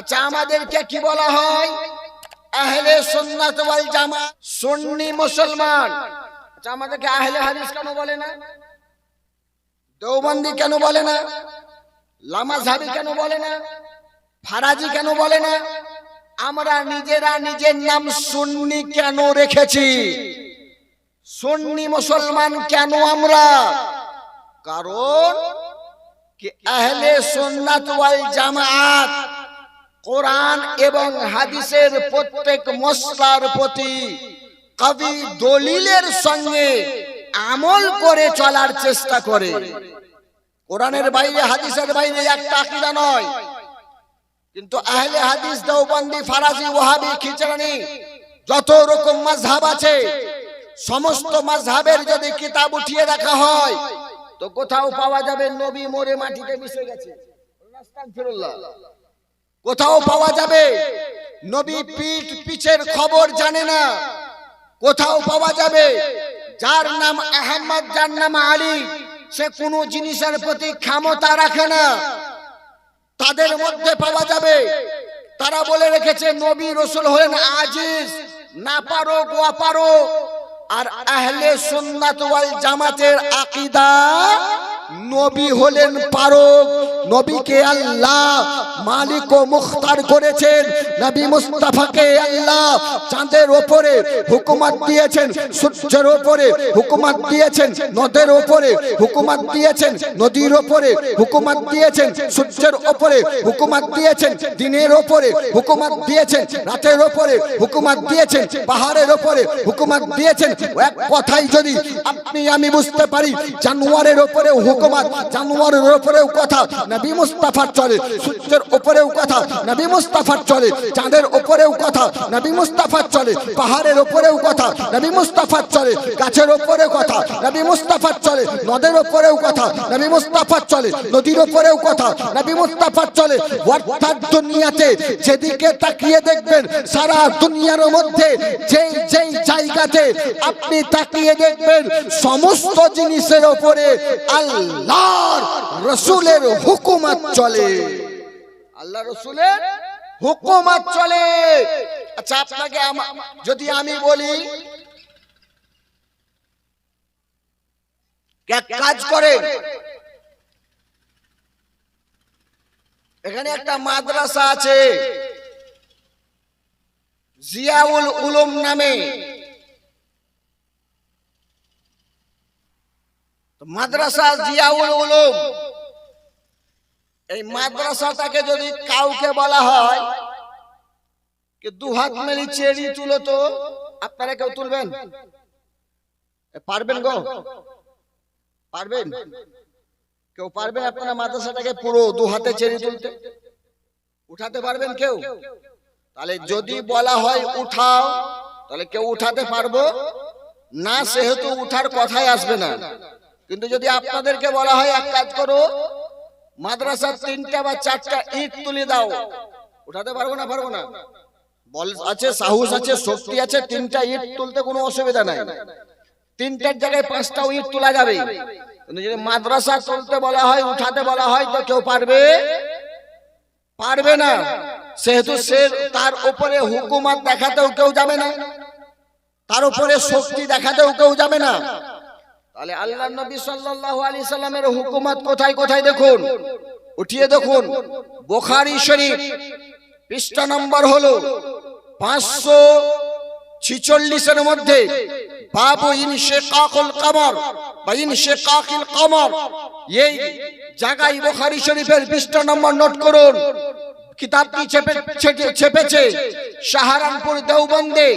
আচ্ছা আমাদেরকে কি বলা হয়? আহলে সুন্নাত ওয়াল জামা সুন্নি মুসলমান। আচ্ছা আমাদেরকে আহলে হাদিস কেন বলে না? দেওবন্দি কেন বলে না? লামাঝাবি কেন বলে না? ফারাজি কেন বলে না? আমরা নিজেরা নিজের নাম সুন্নি কেন রেখেছি? সুন্নি মুসলমান কেন আমরা? কারণ আহলে সুন্নাত ওয়াল জামাত কোরআন এবং হাদিসের প্রত্যেক মশলার প্রতি কবি দলিলের সঙ্গে আমল করে চলার চেষ্টা করে। কোরআনের বাইরে, হাদিসের বাইরে একটা আকিদা নয়। কিন্তু আহলে হাদিস, দেওবন্দি ফারাজি ওয়াহাবি, খিচড়ানি, যত রকম মাযহাব আছে, সমস্ত মাযহাবের যদি কিতাব উঠিয়ে রাখা হয়, তো কোথাও পাওয়া যাবে নবী মরে মাটিতে মিশে গেছে। কোথাও পাওয়া যাবে? নবী পিঠ পিছের খবর জানে না। কোথাও পাওয়া যাবে? যার নাম আহমদ যার নাম আলী সে কোনো জিনিসের প্রতি ক্ষমতা রাখে না। তাদের মধ্যে পাওয়া যাবে। তারা বলে রেখেছে নবী রসুল হলেন আজিজ না পারো গোয়া পারো আর আহলে সুন্নাত ওয়াল জামাতের আকীদা নবী হলেন পারক। নবীকে আল্লাহ মালিক ও মুখতার করেছেন। নবী মুস্তাফাকে আল্লাহ চাঁদের ওপরে হুকুমত দিয়েছেন, সূর্যের ওপরে হুকুমত দিয়েছেন, নদের ওপরে হুকুমত দিয়েছেন, নদীর ওপরে হুকুমত দিয়েছেন, সূর্যের ওপরে হুকুমত দিয়েছেন, দিনের ওপরে হুকুমত দিয়েছেন, রাতের ওপরে হুকুমত দিয়েছেন, পাহাড়ের ওপরে হুকুমত দিয়েছেন। এক কথাই যদি আপনি, আমি বুঝতে পারি, জানুয়ারের ওপরেও হুকুমত জানুয়ারের ওপরেও কথা, নবী মুস্তাফার চলে সূর্যের ওপরেও কথা, নবী মুস্তাফার চলে চাঁদের ওপরেও কথা, নবী মুস্তাফার চলে পাহাড়ের ওপরেও কথা, নবী মুস্তাফার চলে গাছের ওপরে কথা, নবী মুস্তাফার চলে নদের উপরেও কথা, নবী মুস্তাফার চলে নদীর ওপরেও কথা, নবী মুস্তাফার চলে অর্থাৎ দুনিয়াতে যেদিকে তাকিয়ে দেখবেন, সারা দুনিয়ার মধ্যে যেই যেই জায়গাতে আপনি তাকিয়ে দেখবেন, সমস্ত জিনিসের ওপরে আল্লাহর রসুলের হুকুমত চলে। আল্লাহ রসুলের হুকুমত চলে। আচ্ছা আপনাকে যদি আমি বলি, এক কাজ করে এখানে একটা মাদ্রাসা আছে, জিয়াউল উলুম নামে। মাদ্রাসা জিয়াউল উলুম। এই মাদ্রাসাটাকে যদি কাউকে বলা হয় দু হাত মেলি চেরি তুলো তো, আপনারা কেউ তুলবেন? পারবেন গো? পারবেন? কেউ পারবেন আপনারা মাদ্রাসাটাকে পুরো দু হাতে চেরি তুলতে? উঠাতে পারবেন কেউ? তাহলে যদি বলা হয় উঠাও, তাহলে কেউ উঠাতে পারব? না, সেহেতু উঠার কথাই আসবে না। কিন্তু যদি আপনাদেরকে বলা হয় এক কাজ করো, মাদ্রাসার তিনটা বা চারটা ইট তুলে দাও। উঠাতে পারব না পারব না? বল আছে, সাহস আছে, শক্তি আছে, তিনটা ইট তুলতে কোনো অসুবিধা নাই। তিনটার জায়গায় পাঁচটাও ইট তোলা যাবে। যদি মাদ্রাসা তুলতে বলা হয়, উঠাতে বলা হয়, তো কেউ পারবে? পারবে না। সেহেতু সে তার উপরে হুকুমত দেখাতেও কেউ যাবে না। তার উপরে শক্তি দেখাতেও কেউ যাবে না। তাহলে আল্লাহ নবী সাল্লাল্লাহু আলাইহি সাল্লামের হুকুমত কোথায় কোথায় দেখুন? উঠিয়ে দেখুন বুখারী শরীফ পৃষ্ঠা নম্বর হলো পাঁচশো ছিচল্লিশের মধ্যে বাবু ইনশেকাকুল কমর বা ইনশেকাকিল কমর। এই জায়গায় বুখারী শরীফের পৃষ্ঠা নম্বর নোট করুন। কিতাবটি চেপে ছেটে- চেপেছে সাহারানপুর দেওবন্দে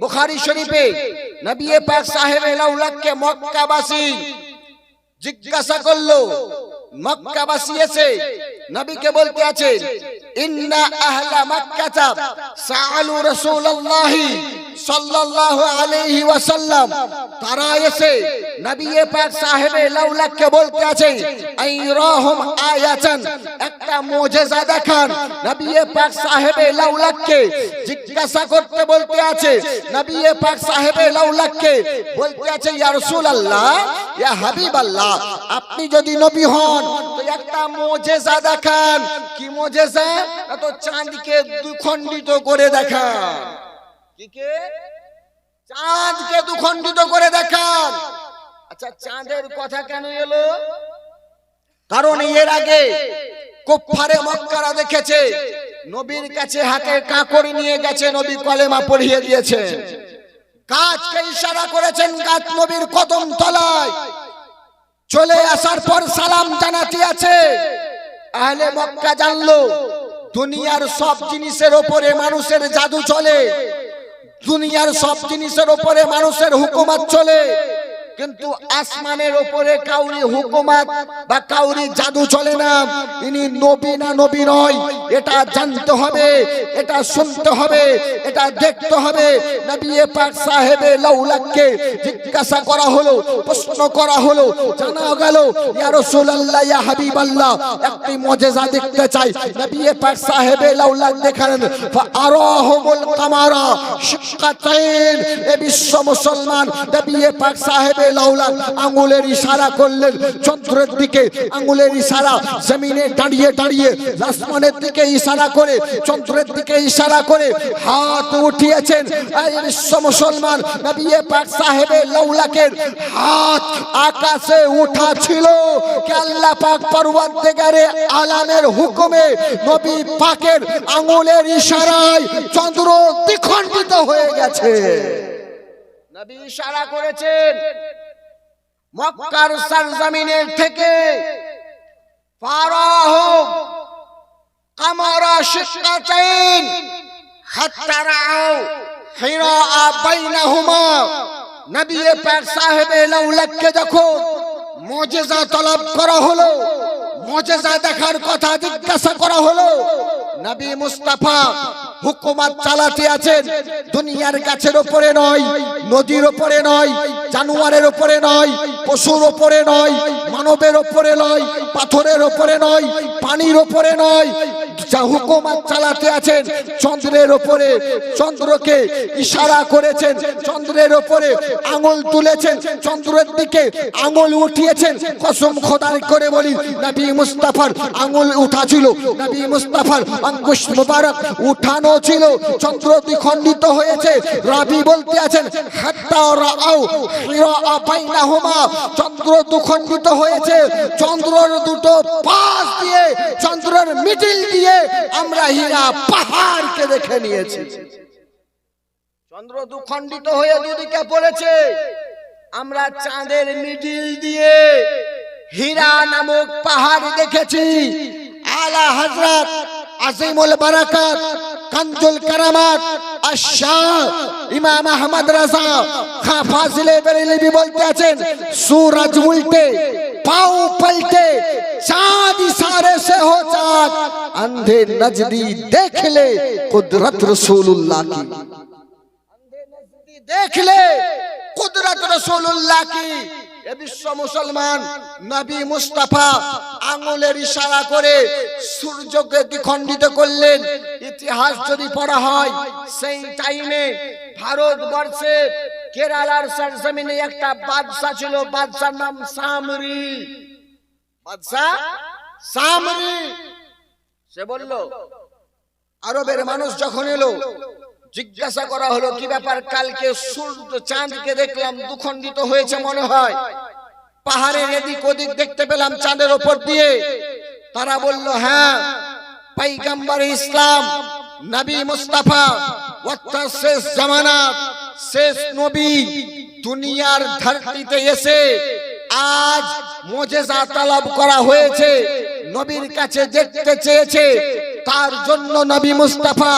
বুখারী শরীফে নবী পাক সাহেব লাউলাককে মক্কাবাসী জিজ্ঞাসা করল, মক্কাবাসী এসে নবীকে বলতে আছে, ইন্না আহলা মক্কাতা সাআলু রাসূলুল্লাহ সাল্লাল্লাহু আলাইহি ওয়াসাল্লাম, তারা এসে নবী পাক সাহেবে লাউলাককে বলতে আছে আই রাহুম আয়াতান। একটা দেখান, নবী পাক সাহেবে লাউলাককে জিজ্ঞাসা করতে বলতে আছে, নবী পাক সাহেবে লাউলাককে বলতে আছে রাসূলুল্লাহ, ইয়া আপনি যদি নবী হন একটা মুজিজা দেখান। কি মুজিজা? তো চাঁদকে দুখণ্ডিত করে দেখান। কি চাঁদকে দুখণ্ডিত করে দেখান। আচ্ছা চাঁদের কথা কেন এলো? কারণ এর আগে কুফারে মক্কারা দেখেছে, নবীর কাছে হাতে কাকড়ি নিয়ে গেছে, নবী কলেমা পড়িয়ে দিয়েছে। গাছকে ইশারা করেছেন নবীর কদম তলায়। চলে আসার পর সালাম জানাতে আছে। আহলে মক্কা জানলো, দুনিয়ার সব জিনিসের ওপরে মানুষের জাদু চলে। দুনিয়ার সব জিনিসের ওপরে মানুষের হুকুমাত চলে। কিন্তু আসমানের ওপরে কাউরি হুকুমত বা কাউরি জাদু চলে না। ইনি নবী না নবী নয়। এটা জানতে হবে এটা শুনতে হবে এটা দেখতে হবে। নবী পাক সাহেবে লাউলাককে জিজ্ঞাসা করা হলো প্রশ্ন করা হলো জানা গেল ইয়া রাসূলুল্লাহ ইয়া হাবিবাল্লাহ একটি মুজিজা দেখতে চাই। নবী পাক সাহেবে লাউলাক দেখালেন ফাআরাহুমুল কামারা শিক্কাতাইন এ বিশ্ব মুসলমান। নবী পাক সাহেবে লাউলাক আঙ্গুলের ইশারা করলেন চন্দ্রের দিকে। আঙ্গুলের ইশারা জমিনে দাঁড়িয়ে দাঁড়িয়ে আসমানের দিকে ইশারা করে, চন্দ্রের দিকে ইশারা করে হাত উঠিয়েছেন। বিশ্ব মুসলমান পাক হাত আকাশে উঠা ছিল। কে আল্লাহ পাক পরবর্তীকারে আলামের হুকুমে নবী পাকের আঙ্গুলের ইশারায় চন্দ্র দ্বিখণ্ডিত হয়ে গেছে। নবী ইশারা করেছেন। মক্কার সরজমিনের থেকে ফারাহ কামারা শিক্কাতাইন হাত্তা রাও হিরা বাইনাহুমা। নবী পাক সাহেবে লাউলাককে যখন মুজিজা তলব করা হলো, মুজিজা দেখার কথা জিজ্ঞাসা করা হলো, নবী মুস্তাফা হুকুমত চালাতে আছেন। দুনিয়ার গাছের ওপরে নয়, নদীর ওপরে নয়, জানোয়ারের ওপরে নয়, পশুর ওপরে নয়, মানবের ওপরে নয়, পাথরের ওপরে নয়, পানির ওপরে নয় যা হুকুমত চালাতে আছেন, চন্দ্রের উপরে চন্দ্রকে ইশারা করেছেন, চন্দ্রের উপরে আঙুল তুলেছেন, চন্দ্রের দিকে আঙুল উঠিয়েছেন। কসম খোদার করে বলি, নবী মুস্তাফার আঙুল উঠা ছিল, নবী মুস্তাফার আঙ্গুশ মুবারক উঠানো ছিল। চন্দ্র দ্বিখণ্ডিত হয়েছে, রাবি বলতে আছেন, হাত্তা রাআও হিরা বাইনাহুমা। চন্দ্র দ্বিখণ্ডিত হয়েছে, চন্দ্রর দুটো পাশ দিয়ে, চন্দ্রের মিডিল দিয়ে দিয়ে আমরা হীরা পাহাড় কে দেখে নিয়েছি। চন্দ্র দুখণ্ডিত হয়ে দুদিকে পড়েছে। আমরা চাঁদের মিডিল দিয়ে হীরা নামক পাহাড় দেখেছি। আলা হজরত আজিমুল বারাকাত কাঞ্জুল কারামাত আশাহ ইমাম আহমদ রাজা, খা ফাজিলে বেরেলিবি বলতে আছেন, সুরজ উল্টে पाँव पलटे चांद इशारे से हो चाँद अंधे नजदी देख ले कुदरत रसूलुल्लाह की देख ले কুদরত রসুল্লাহ কি এ বিশ্ব মুসলমান নবী মুস্তাফা আঙুলের ইশারা করে সূর্যকে দ্বিখণ্ডিত করলেন ইতিহাস যদি পড়া হয় সেই টাইমে ভারতবর্ষে কেরালার সরজমিনে একটা বাদশা ছিল, বাদশার নাম সামরি। বাদশা সামরি। সে বলল, আরবের মানুষ যখন এলো, জিজ্ঞাসা করা হলো, কি ব্যাপার, কালকে সূর্য চাঁদকে দেখলাম, দুখণ্ডিত হয়েছে মনে হয়। পাহাড়ের এদিক ওদিক দেখতে পেলাম চাঁদের ওপর দিয়ে। তারা বলল হ্যাঁ পাইগাম্বার ইসলাম, নবী মুস্তাফা শেষ জামানাত। শেষ নবী দুনিয়ার ধরতিতে এসে আজ মোজেজা তালাব করা হয়েছে, নবীর কাছে দেখতে চেয়েছে, তার জন্য নবী মুস্তাফা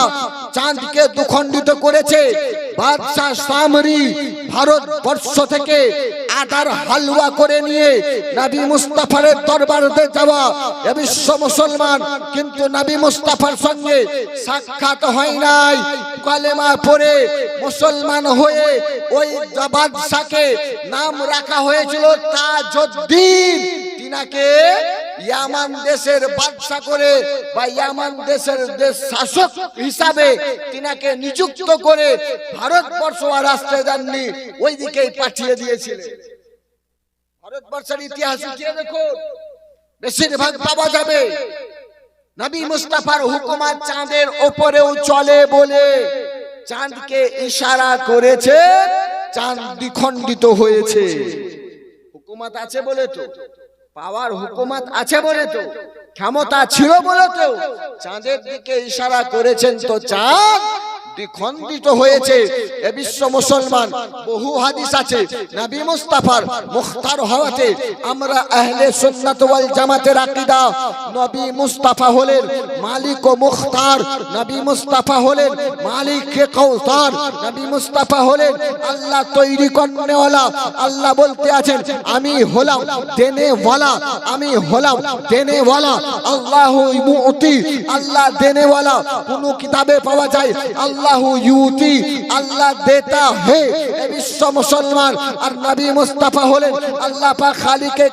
চাঁদকে দুখণ্ডিত করেছে। বাদশাহ সামরি ভারতবর্ষ থেকে আটার হালুয়া করে নিয়ে নবী মুস্তাফারের দরবারতে যাওয়া। এ বিশ্ব মুসলমান, কিন্তু নাবি মুস্তাফার সঙ্গে সাক্ষাৎ হয় নাই। কালেমা পরে মুসলমান হয়ে ওই বাদশাকে নাম রাখা হয়েছিল তা তাজউদ্দিন। তিনাকে ইয়ামান দেশের বাদশা করে বা ইয়ামান দেশের দেশ শাসক হিসাবে তিনাকে নিযুক্ত করে ভারতবর্ষ আর আসতে যাননি ওই দিকেই পাঠিয়ে দিয়েছিলেন। ভারতবর্ষের ইতিহাস উঠিয়ে দেখুন, বেশিরভাগ পাওয়া যাবে। নবী মুস্তাফার হুকুমাত চাঁদের ওপরেও চলে বলে চাঁদকে ইশারা করেছে, চাঁদ দ্বিখণ্ডিত হয়েছে। হুকুমাত আছে বলে তো। পাওয়ার হুকুমাত আছে বলে তো। ক্ষমতা ছিল বলে তো। চাঁদের দিকে ইশারা করেছেন তো চাঁদ। দ্বিখণ্ডিত হয়েছে। এ বিশ্ব মুসলমান, বহু হাদিস আছে। নবী মুস্তাফার মুখতার হওয়াতে আমরা আহলে সুন্নাত ওয়াল জামাতের আকীদা। নবী মুস্তাফা হলেন মালিক ও মুখতার। নবী মুস্তাফা হলেন মালিক কে কৌসার নবী মুস্তাফা হলেন আল্লাহ তৈরি করনেওয়ালা। আল্লাহ বলতে আছেন, আমি হলাম দেনেওয়ালা। আমি হলাম দেনেওয়ালা। আল্লাহ মুতি। আল্লাহ দেনেওয়ালা। কোন কিতাবে পাওয়া যায়, আল্লাহ ইউতি, আল্লাহ দেতা হে বিশ্ব মুসলমান। আর নবী মুস্তাফা হলেন আল্লাহ খালিকে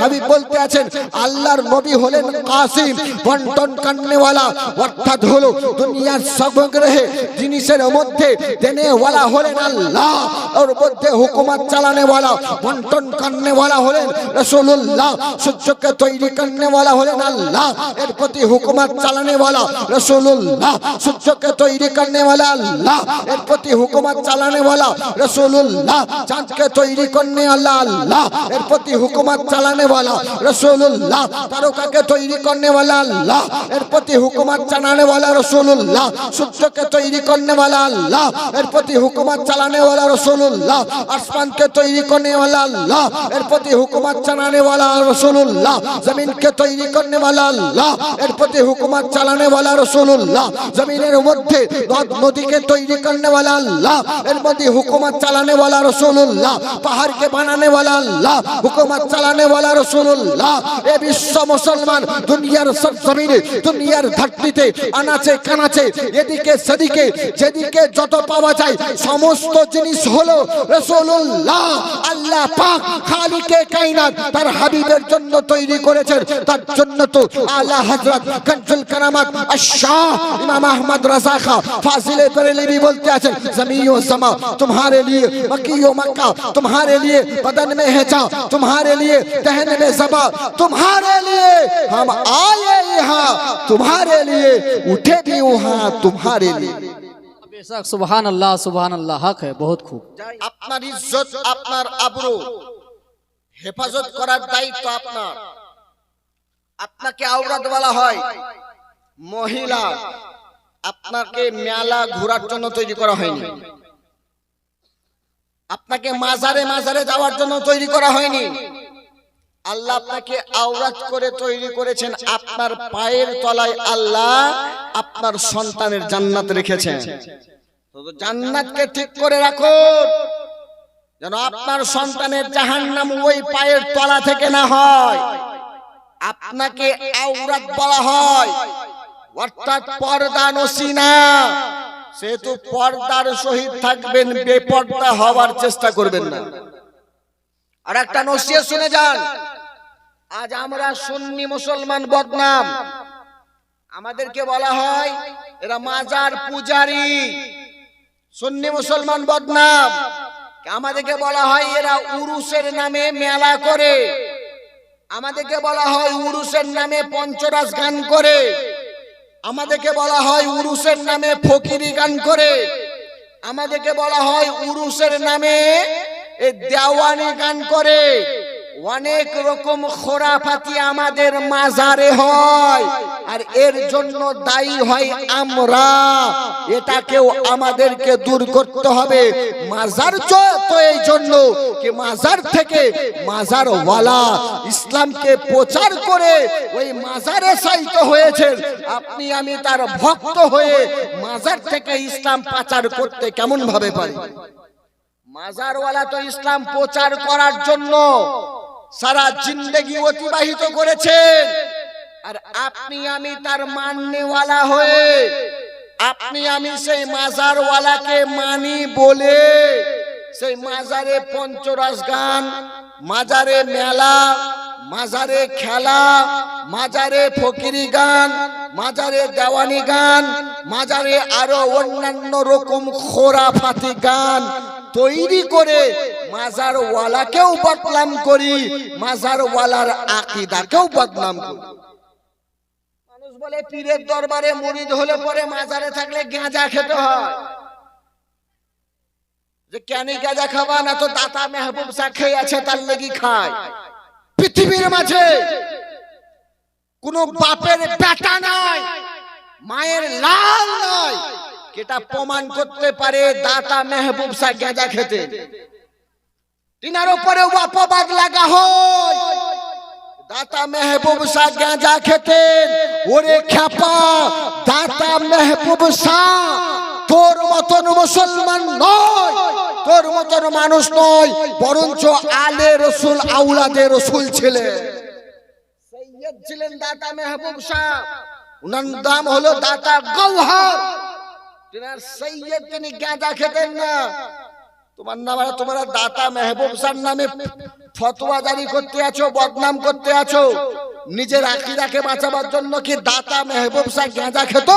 হাবিব বলতে আছেন, আল্লাহর নবী হলেন কাসিম, বন্টন কান্নেওয়ালা। অর্থাৎ হলো দুনিয়ার জিনিসের মধ্যে দেনেওয়ালা হলেন আল্লাহ, ওর মধ্যে হুকুমত চালানেওয়ালা। বন্টন কান্নেওয়ালা হলেন রসুল্লাহ সূর্যকে তৈরি করনেওয়ালা হলেন আল্লাহ, এর প্রতি হুকুমত চালানেওয়ালা রসুল্লাহ সূর্যকে তৈরি করনেওয়ালা আল্লাহ এর প্রতি হুকুমত চালানেওয়ালা রসুল্লাহ চাঁদকে তৈরি করনে আল্লাহ আল্লাহ এর প্রতি হুকুমত চালানেওয়ালা রসুল্লাহ তারকাকে তৈরি করনেওয়ালা আল্লাহ এর প্রতি হুকুমত চালানেওয়ালা রসুল্লাহ সূর্যকে তৈরি করনেওয়ালা আল্লাহ এর প্রতি হুকুমত চালানেওয়ালা রসুল্লাহ আসমানকে তৈরি করনেওয়ালা আল্লাহ এর প্রতি হুকুমত চালানেওয়ালা রসুল্লাহ জমিনকে তৈরি করনেওয়ালা আল্লাহ এর প্রতি হুকুমত চালানেওয়ালা রসুল্লাহ জমিনের মধ্যে নদ নদীকে তৈরি করনেওয়ালা আল্লাহ, এর মধ্যে হুকুমত চালানেওয়ালা রসুল্লাহ পাহাড়কে বানানেওয়ালা আল্লাহ, হুকুমত চালানেওয়ালা রসুল্লাহ এ বিশ্ব মুসলমান, দুনিয়ার সব জমিনে, দুনিয়ার ধরতিতে, আনাচে কানাচে, এদিকে সেদিকে, যেদিকে যত পাওয়া যায়, সমস্ত জিনিস হলো রসুল্লাহ আল্লাহ পাক খালিকে কায়নাত তার হাবিবের জন্য তৈরি করেছেন, তার জন্য তো আলা হযরত কনজুল কারামাত আশাহ ইমাম আহমদ রাজা খা ফাজিলে বরেলভি বলতে আছেন জমিন ও সমা तुम्हारे लिए मक्की ও मक्का तुम्हारे लिए बदन में है जा तुम्हारे लिए दहन में जबा तुम्हारे लिए हम आए यहाँ तुम्हारे लिए उठे भी वहाँ तुम्हारे लिए बेशक सुबहान अल्लाह सुबहान अल्लाह हक है बहुत खूब আপনার ইজ্জত আপনার আবরু হেফাজত করার দায়িত্ব আপনার আপনাকে আওরাত বলা হয় মহিলা আপনাকে মেলা ঘোরার জন্য তৈরি করা হয়নি। আপনাকে মাজারে মাজারে যাওয়ার জন্য তৈরি করা হয়নি। আল্লাহ আপনাকে আওরাত করে তৈরি করেছেন। আপনার পায়ের তলায় আল্লাহ আপনার সন্তানের জান্নাত রেখেছেন। জান্নাতকে ঠিক করে রাখুন। যেন আপনার সন্তানের জাহান্নাম ওই পায়ের তলা থেকে না হয়। আপনাকে আওরাত বলা হয়। অর্থাৎ পর্দা নসিনা। সেহেতু পর্দার সহিত থাকবেন বেপর্দা হওয়ার চেষ্টা করবেন না। আর একটা নসিয়া শুনে যান। আজ আমরা সুন্নি মুসলমান বদনাম। আমাদেরকে বলা হয় এরা মাজার পূজারী। সুন্নি মুসলমান বদনাম। আমাদেরকে বলা হয় এরা উরুসের নামে মেলা করে। আমাদেরকে বলা হয় উরুসের নামে পঞ্চরাস গান করে। আমাদেরকে বলা হয় উরুসের নামে ফকিরি গান করে। আমাদেরকে বলা হয় উরুসের নামে দেওয়ানি গান করে। অনেক রকম খোরাফাতি আমাদের মাজারে হয়, আর এর জন্য দায়ী হয় আমরা। এটাকেও আমাদেরকে দূর করতে হবে। মাজার তো এই জন্য কি মাজার থেকে মাজার ওয়ালা ইসলামকে প্রচার করে ওই মাজারে সাইত হয়েছেন। আপনি, আমি তার ভক্ত হয়ে মাজার থেকে ইসলাম পাচার করতে কেমন ভাবে পারি? মাজারওয়ালা তো ইসলাম প্রচার করার জন্য সারা জিন্দগি অতিবাহিত করেছেন আর আপনি আমি তার মাননেওয়ালা হয়ে, আপনি আমি সেই মাজারওয়ালাকে মানি বলে, সেই মাজারে পঞ্চরস গান, মাজারে মেলা, মাজারে খেলা, মাজারে ফকিরি গান, মাজারে দেওয়ানি গান, মাজারে আরও অন্যান্য রকম খোরাফাতি গান তৈরি করে মাজার ওয়ালাকেও বদনাম করি মাজার ওয়ালার আকিদাকেও বদনাম করি। মানুষ বলে, পীরের দরবারে মুরিদ হলে পরে মাজারে থাকলে গাঁজা খেতে হয়। যে কেন গাঁজা খাবা না তো দাতা মেহবুব শাহ খেয়ে আছে, তার লেগি খায়। পৃথিবীর মাঝে কোন বাপের বেটা নাই, মায়ের লাল নাই। এটা প্রমাণ করতে পারে দাতা মেহবুব শাহ গাঁজা খেতে। তিনার উপরে অপবাদ লাগা হয়। দাতা মেহবুব শাহ গাঁজা খেতেন ওরে খ্যাপা, দাতা মেহবুব শাহ, তোর মতন মুসলমান নয়, তোর মতন মানুষ নয়, বরঞ্চ আলে রসুল, আউলাদে রসুল ছিলেন। সৈয়দ ছিলেন দাতা মেহবুব শাহ। উনার নাম হলো দাতা গৌহর তিনার তিনি গাঁজা খেতেন না। তোমার নাম আর তোমরা দাতা মেহবুব শাহর নামে ফতোয়া করতে আছো, বদনাম করতে আছো। নিজের আকিরাকে বাঁচাবার জন্য কি দাতা মেহবুব শাহ গাঁজা খেত?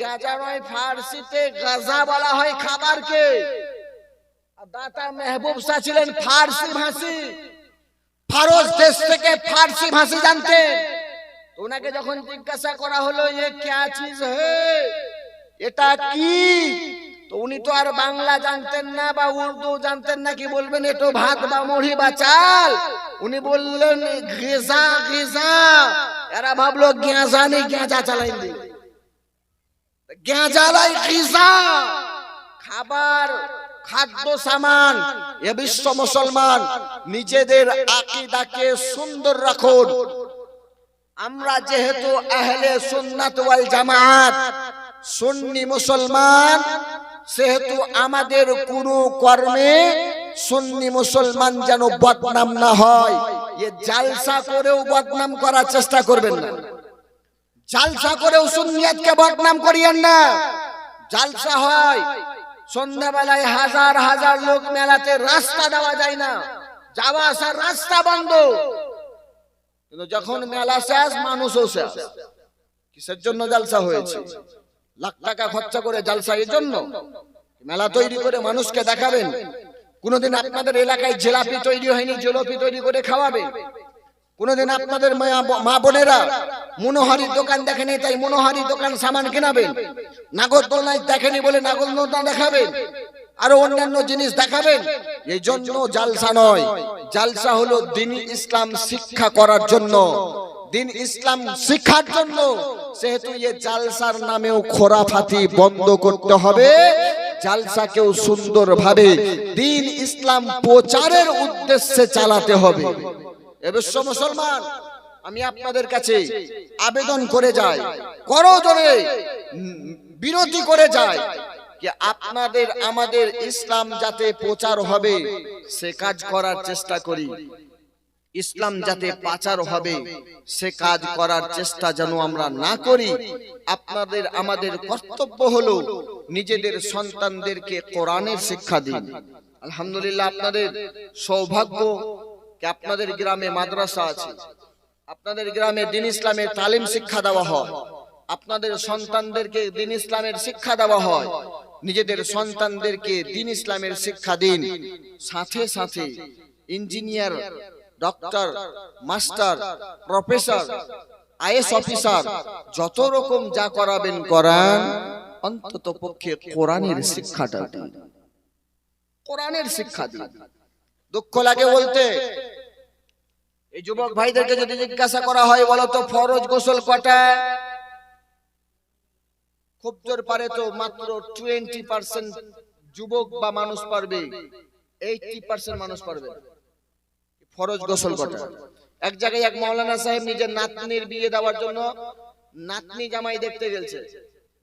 গাঁজা গাজা বলা হয় খাবারকে। মেহবুব ছিলেন ফার্সি দেশ থেকে ফার্সি ভাষী ওনাকে যখন জিজ্ঞাসা করা হলো, এ ক্যা চিজ হে? এটা কি? তো উনি তো আর বাংলা জানতেন না বা উর্দু জানতেন না, কি বলবেন? এটো ভাত বা মুড়ি বা চাল। উনি বললেন গেজা গেজা এরা ভাবলো গেঁজা নেই গেঁজা চালাই দি গেঁজালাই গিজা খাবার, খাদ্য সামান, এ বিশ্ব মুসলমান, নিজেদের আকিদাকে সুন্দর রাখুন। আমরা যেহেতু আহলে সুন্নাত ওয়াল জামাত সুন্নি মুসলমান, সেহেতু আমাদের কোন কর্মে সুন্নি মুসলমান যেন বদনাম না হয়। এ জালসা করেও বদনাম করার চেষ্টা করবেন না। জালসা করেও সুন্নিয়াতকে বদনাম করিয়েন না। জালসা হয়, সন্ধ্যাবেলায় হাজার হাজার লোক মেলাতে রাস্তা দেওয়া যায় না। যাওয়া আসার রাস্তা বন্ধ। কিন্তু যখন মেলা শেষ, মানুষও শেষ। কিসের জন্য জালসা হয়েছে? লাখ টাকা খরচা করে জালসা এর জন্য মেলা তৈরি করে মানুষকে দেখাবেন। কোনোদিন আপনাদের এলাকায় জিলাপি তৈরি হয়নি, জিলাপি তৈরি করে খাওয়াবে। কোনোদিন আপনাদের মা- বোনেরা মনোহারির দোকান দেখেনি, তাই মনোহারি দোকান সামান কেনাবেন। নাগরদোলনায় দেখেনি বলে নাগরদোলনা দেখাবেন আরও অন্যান্য জিনিস দেখাবেন। এই জন্য জালসা নয়, জালসা হলো দিন ইসলাম শিক্ষা করার জন্য। দিন ইসলাম শিক্ষার জন্য সেহেতু এই জালসার নামেও খোরাফাতি বন্ধ করতে হবে। জালসাকেও সুন্দরভাবে দিন ইসলাম প্রচারের উদ্দেশ্যে চালাতে হবে। এ মুসলমান, আমি আপনাদের কাছে আবেদন করে যাই করজোরে বিরতি করে যাই যে আপনাদের, আমাদের ইসলাম যাতে প্রচার হবে, সে কাজ করার চেষ্টা করি। ইসলাম যাতে পাচার হবে সে কাজ করার চেষ্টা যেন আমরা না করি। আপনাদের আমাদের কর্তব্য হলো নিজেদের সন্তানদেরকে কোরআনের শিক্ষা দিন। আলহামদুলিল্লাহ আপনাদের সৌভাগ্য আপনাদের গ্রামে মাদ্রাসা আছে? আপনাদের গ্রামে দিন ইসলামের তালিম শিক্ষা দেওয়া হয়। আপনাদের সন্তানদেরকে দিন ইসলামের শিক্ষা দেওয়া হয়। নিজেদের সন্তানদেরকে দিন ইসলামের শিক্ষা দিন। সাথে সাথে engineer doctor, master, professor IS officer, যত রকম যা করাবেন করান, অন্তত পক্ষে কোরআনের শিক্ষাটা দিন। কোরআনের শিক্ষা দিন। দুঃখ লাগে বলতে, এই যুবক ভাইদেরকে যদি জিজ্ঞাসা করা হয় বলো তো ফরজ গোসল কটা? খুব জোর পারে তো মাত্র টোয়েন্টি পার্সেন্ট যুবক বা মানুষ পারবে এইটি পার্সেন্ট মানুষ পারবে। ফরজ গোসল কটা এক জায়গায় এক মৌলানা সাহেব নিজের নাতনির বিয়ে দেওয়ার জন্য নাতনি জামাই দেখতে গেছে।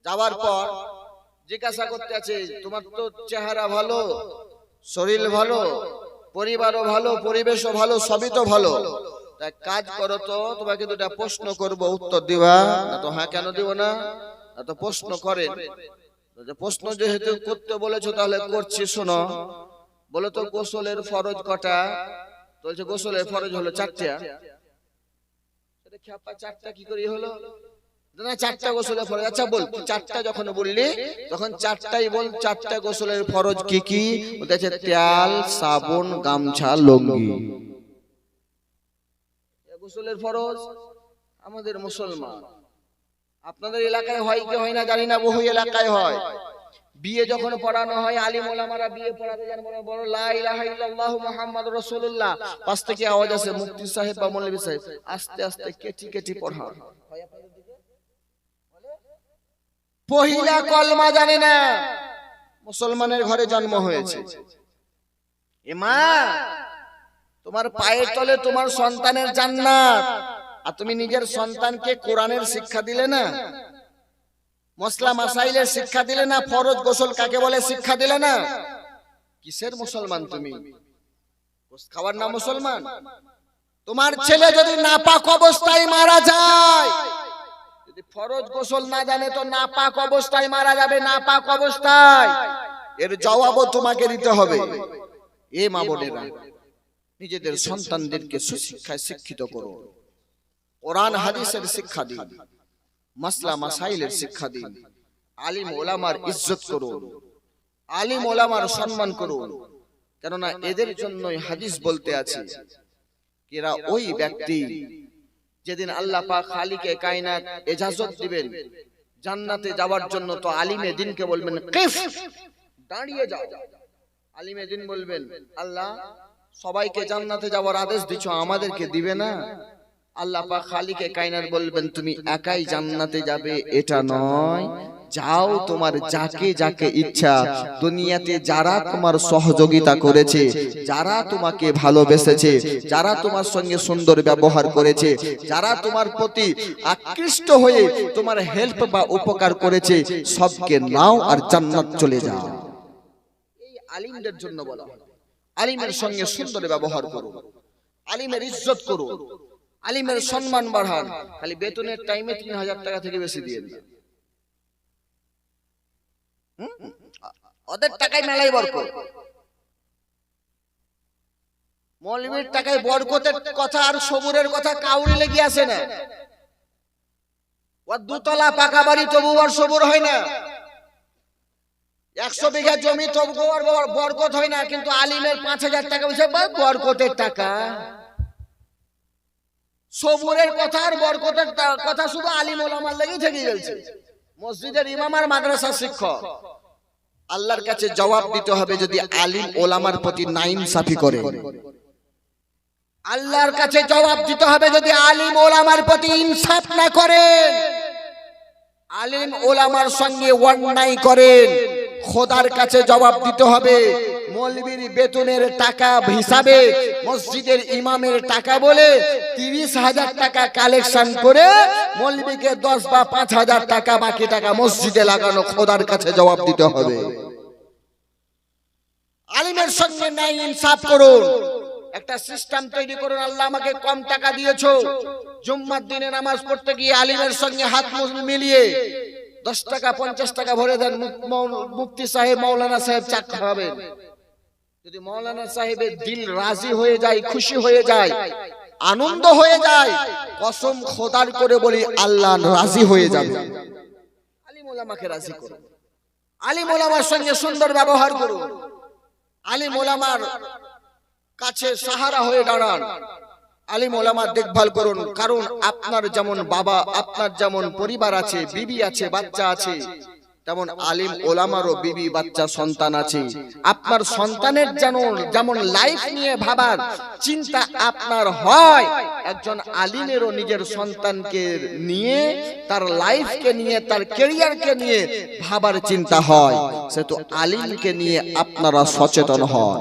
যাওয়ার পর জিজ্ঞাসা করতে আছে তোমার তো চেহারা ভালো শরীর ভালো পরিবারও ভালো পরিবেশও ভালো সবই তো ভালো। তা কাজ করো তো তোমাকে দুটা প্রশ্ন করব। উত্তর দিবা? না তো হ্যাঁ কেন দিব না? না তো প্রশ্ন করেন। যে প্রশ্ন যেহেতু করতে বলেছ তাহলে করছি শোনো। বলো তো গোসলের ফরজ কটা? বলছে গোসলের ফরজ হলো চারটা সেটা খ্যাপা চারটা কি করে হলো? না চারটা গোসলের ফরজ। আচ্ছা বল চারটা যখন বললি তখন চারটাই বল চারটা গোসলের ফরজ কি কি? ওটা তেল সাবুন গামছা লঙ্গি। এ গোসলের ফরজ আমাদের মুসলমান। আপনাদের এলাকায় হয় কি হয় না জানি না বহু এলাকায় হয়। বিয়ে যখন পড়ানো হয়, আলিম ওলামারা বিয়ে পড়াতে যান বড় বড় লা ইলাহা ইল্লাল্লাহু মুহাম্মাদুর রাসূলুল্লাহ। পাশ থেকে আওয়াজ আসে, মুফতি সাহেব বা মৌলভী সাহেব, আস্তে আস্তে কেটি কেটি পড়ান পহিলা কলমা জানে না, মুসলমানের ঘরে জন্ম হয়েছে। এ মা, তোমার পায়ের তলে তোমার সন্তানের জান্নাত, আর তুমি নিজের সন্তানকে কোরআনের শিক্ষা দিলে না? মশলা মাসাইলের শিক্ষা দিলে না ফরজ গোসল কাকে বলে শিক্ষা দিলে না? কিসের মুসলমান তুমি? খাওয়ার না মুসলমান? তোমার ছেলে যদি নাপাক অবস্থায় মারা যায় যদি ফরজ গোসল না জানে তো নাপাক অবস্থায় মারা যাবে নাপাক অবস্থায়। এর জবাবও তোমাকে দিতে হবে। এ মা বোনেরা নিজেদের সন্তানদেরকে সুশিক্ষায় শিক্ষিত করো। কোরআন হাদিসের শিক্ষা দিন। মাসলা মাসাইলের শিক্ষা দিন। আলিম ওলামার ইজ্জত করুন। আলিম ওলামার সম্মান করুন। কেননা এদের জন্যই হাদিস বলতে আছে এরা ওই ব্যক্তি যেদিন আল্লাহ পাক খালিকে কায়নাত এজাজত দিবেন। জান্নাতে যাওয়ার জন্য তো আলিমে দিনকে বলবেন কিফ। দাঁড়িয়ে যাও। আলিমে দিন বলবেন আল্লাহ সবাইকে জান্নাতে যাওয়ার আদেশ দিছো আমাদেরকে দিবে না? আল্লাহ পাক খালিকে কায়নাত বলবেন তুমি একাই জান্নাতে যাবে এটা নয়। যাও তোমার যাকে যাকে ইচ্ছা দুনিয়াতে যারা তোমার সহযোগিতা করেছে যারা তোমাকে ভালোবেসেছে যারা তোমার সঙ্গে সুন্দর ব্যবহার করেছে যারা তোমার প্রতি আকৃষ্ট হয়ে তোমার হেল্প বা উপকার করেছে সবকে নাও আর জান্নাত চলে যাও। এই আলিমদের জন্য বলা। আলিমের সঙ্গে সুন্দর ব্যবহার করো। আলিমের ইজ্জত করো। আলিমের সম্মান বাড়ান। খালি বেতনের টাইমে তিন হাজার টাকা থেকে বেশি দিয়ে দিন ওদের টাকায় মেলাই বরকত। মৌলবীর টাকায় বরকতের কথা আর সবুরের কথা কাউরি লেগে আসে না। ওর দুতলা পাকা বাড়ি তবু আর সবুর হয় না। একশো বিঘা জমি তবু আর বরকত হয় না কিন্তু আলিমের পাঁচ হাজার টাকা বলছে বরকতের টাকা। সবুরের কথা আর বরকতের কথা শুধু আলিম ওলামার লেগেই থেকে গেছে। মসজিদের ইমাম আর মাদ্রাসার শিক্ষক। আল্লাহর কাছে জবাব দিতে হবে যদি আলিম ওলামার প্রতি নাইন সাফি করে। আল্লাহর কাছে জবাব দিতে হবে যদি আলিম ওলামার প্রতি ইনসাফ না করেন আলিম ওলামার সঙ্গে অন্যায় করেন। খোদার কাছে জবাব দিতে হবে মৌলবীর বেতনের টাকা হিসাবে মসজিদের ইমামের টাকা বলে তিরিশ হাজার টাকা কালেকশন করে মৌলবীকে দশ বা পাঁচ হাজার টাকা বাকি টাকা মসজিদে লাগানো খোদার কাছে জবাব দিতে হবে। আলিমের সঙ্গে ন্যায় ইনসাফ করুন। একটা সিস্টেম তৈরি করুন, আল্লাহ আমাকে কম টাকা দিয়েছ। জুম্মার দিনে নামাজ পড়তে গিয়ে আলিমের সঙ্গে হাত মিলিয়ে দশ টাকা, পঞ্চাশ টাকা ভরে দেন মুফ- মৌ- মুফতি সাহেব মৌলানা সাহেব চাক খাওয়াবেন। যদি মৌলানা সাহেবের দিল রাজি হয়ে যায় খুশি হয়ে যায় আনন্দ হয়ে যায় কসম খোদার করে বলি আল্লাহ রাজি হয়ে যাবে। আলিম ওলামাকে রাজি করুন আলিম ওলামার সঙ্গে সুন্দর ব্যবহার করুন আলিম ওলামার কাছে সাহারা হয়ে দাঁড়ান। আলিম ওলামার দেখভাল করুন কারণ আপনার যেমন বাবা আপনার যেমন পরিবার আছে বিবি আছে বাচ্চা আছে তেমন আলিম ওলামারও বিবি বাচ্চা সন্তান আছে। আপনার সন্তানের যেন যেমন লাইফ নিয়ে ভাবার চিন্তা আপনার হয়। একজন আলিমেরও নিজের সন্তানকে নিয়ে তার লাইফকে নিয়ে তার কেরিয়ারকে নিয়ে ভাবার চিন্তা হয়। সে তো আলিমকে নিয়ে আপনারা সচেতন হন।